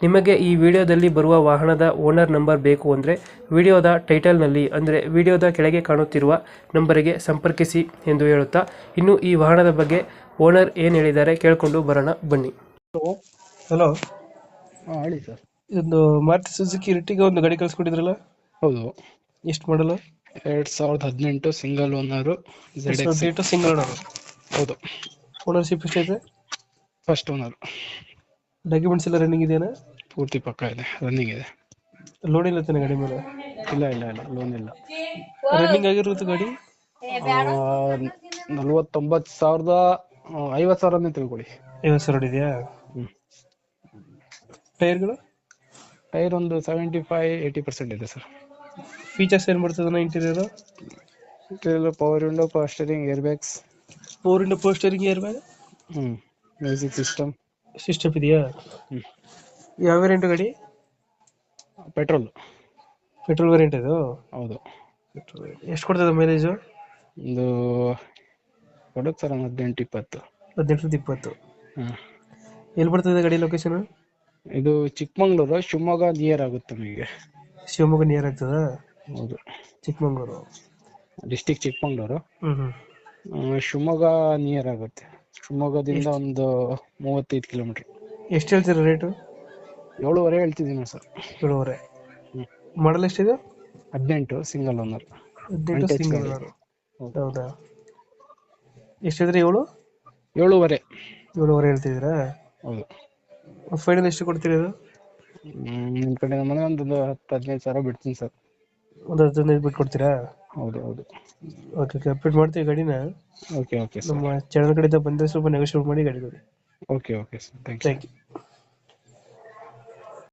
ನಿಮಗೆ ಈ ವಿಡಿಯೋದಲ್ಲಿ ಬರುವ ವಾಹನದ ಓನರ್ ನಂಬರ್ ಬೇಕು ಅಂದರೆ ವಿಡಿಯೋದ ಟೈಟಲ್ನಲ್ಲಿ ಅಂದರೆ ವಿಡಿಯೋದ ಕೆಳಗೆ ಕಾಣುತ್ತಿರುವ ನಂಬರಿಗೆ ಸಂಪರ್ಕಿಸಿ ಎಂದು ಹೇಳುತ್ತಾ ಇನ್ನು ಈ ವಾಹನದ ಬಗ್ಗೆ ಓನರ್ ಏನು ಹೇಳಿದ್ದಾರೆ ಕೇಳಿಕೊಂಡು ಬರೋಣ ಬನ್ನಿ. ಹಲೋ. ಹಾಂ ಹೇಳಿ ಸರ್. ಇದೊಂದು ಮಾರುತಿ ಸುಜುಕಿ ರಿಟ್ಟಿಗೆ ಒಂದು ಗಾಡಿ ಕಳಿಸ್ಕೊಟ್ಟಿದ್ರಲ್ಲ? ಹೌದು. ಎಷ್ಟು ಮಾಡಲ್ಲ ಎರಡು ಸಾವಿರದ ಹದಿನೆಂಟು ಸಿಂಗಲ್ ಓನರು ಸಿಂಗಲ್ ಓನರ್. ಹೌದು. ಓನರ್ಶಿಪ್ ಎಷ್ಟೈತೆ ಫಸ್ಟ್ ಓನರ್ ಡಾಕ್ಯುಮೆಂಟ್ಸ್ ಎಲ್ಲ ರನ್ನಿಂಗ್ ಇದೆಯಾ ಪೂರ್ತಿ ಪಕ್ಕ ಇದೆ ರನ್ನಿಂಗ್ ಇದೆ. ಲೋನ್ ಇಲ್ಲ ತಾನೆ ಗಾಡಿ ಮೇಲೆ? ಇಲ್ಲ ಇಲ್ಲ ಇಲ್ಲ ಲೋನ್ ಇಲ್ಲ. ರನ್ನಿಂಗ್ ಆಗಿರುತ್ತೆ ಗಾಡಿ? ನಲ್ವತ್ತೊಂಬತ್ತು ಸಾವಿರದ ಐವತ್ತು ಸಾವಿರ ಅಂತ ತಿಳ್ಕೊಳ್ಳಿ. ಐವತ್ತು ಸಾವಿರ ಇದೆಯಾ. ಟೈರ್ಗಳು ಟೈರ್ ಒಂದು ಸೆವೆಂಟಿ ಫೈವ್ ಏಯ್ಟಿ ಪರ್ಸೆಂಟ್ ಇದೆ ಸರ್ ಫೀಚರ್ಸ್ ಏನು ಬರ್ತದೆ interior power window power steering air bags power window power steering air bag hmm. Music system system ಇದೆಯಾ? ಹ್ಮ್. ಯಾವ ವೇರಿಯಂಟ್ ಗಾಡಿ? ಪೆಟ್ರೋಲ್. ಪೆಟ್ರೋಲ್ ವೇರಿಯಂಟ್ ಇದು? ಹೌದು. ಎಷ್ಟು ಕೊಡ್ತದೆ ಮೈಲೇಜ್ ಒಂದು ಕೊಡುತ್ತೆ ಸರ್ ಒಂದು ಹದಿನೆಂಟು ಇಪ್ಪತ್ತು. ಹದಿನೆಂಟು ಇಪ್ಪತ್ತು. ಹಾಂ. ಎಲ್ಲಿ ಬರ್ತದೆ ಗಾಡಿ ಲೊಕೇಶನ್ ಇದು ಚಿಕ್ಕಮಂಗ್ಳೂರು ಶಿವಮೊಗ್ಗ ನಿಯರ್ ಆಗುತ್ತೆ ನಮಗೆ. ಶಿವಮೊಗ್ಗ ನಿಯರ್ ಆಗ್ತದ? ಹೌದು. ಚಿಕ್ಕಮಂಗ್ಳೂರು. ಡಿಸ್ಟಿಕ್ ಚಿಕ್ಕಮಂಗ್ಳೂರು. ಹ್ಞೂ ಆ, ಶಿವಮೊಗ್ಗ ನಿಯರ್ ಆಗುತ್ತೆ. ಶಿವಮೊಗ್ಗದಿಂದ ಒಂದು ಮೂವತ್ತೈದು ಕಿಲೋಮೀಟರ್ ಎಷ್ಟು ಹೇಳ್ತೀರಾ ರೇಟು ಏಳುವರೆ ಹೇಳ್ತಿದ್ದೀನಿ ಸರ್. ಏಳುವರೆ. ಮಾಡಲ್ ಎಷ್ಟಿದೆ? ಹದಿನೆಂಟು ಸಿಂಗಲ್ ಓನರ್ ಹದಿನೆಂಟು ಸಿಂಗಲ್ ಓನರ್ ಹೌದಾ. ಎಷ್ಟಿದ್ರೆ ಏಳು? ಏಳುವರೆ. ಏಳುವರೆ ಹೇಳ್ತಿದ್ದೀರಾ? ಹೌದು. ಫೈನಲ್ ಎಷ್ಟು ಕೊಡ್ತೀರಾ ಇದು ಹ್ಮ್, ನಿಮ್ ಕಡೆ ನಮ್ಮನೆ ಒಂದು ಹತ್ತು ಹದಿನೈದು ಸಾವಿರ ಬಿಡ್ತೀನಿ ಸರ್. ಒಂದು ಹದಿನೈದು ಬಿಟ್ಟು ಕೊಡ್ತೀರಾ ಹೌದು ಹೌದು. ಓಕೆ ಓಕೆ ಅಪ್ಡೇಟ್ ಮಾಡ್ತೀವಿ ಗಾಡಿನ. ಓಕೆ ಓಕೆ ಸರ್ ನಮ್ಮ ಚಾನಲ್ ಕಡೆಯಿಂದ ಬಂದರೆ ಸ್ವಲ್ಪ ನೆಗೋಷಿಯೇಟ್ ಮಾಡಿ ಗಾಡಿ ಕೊಡಿ. Okay okay sir thank you thank you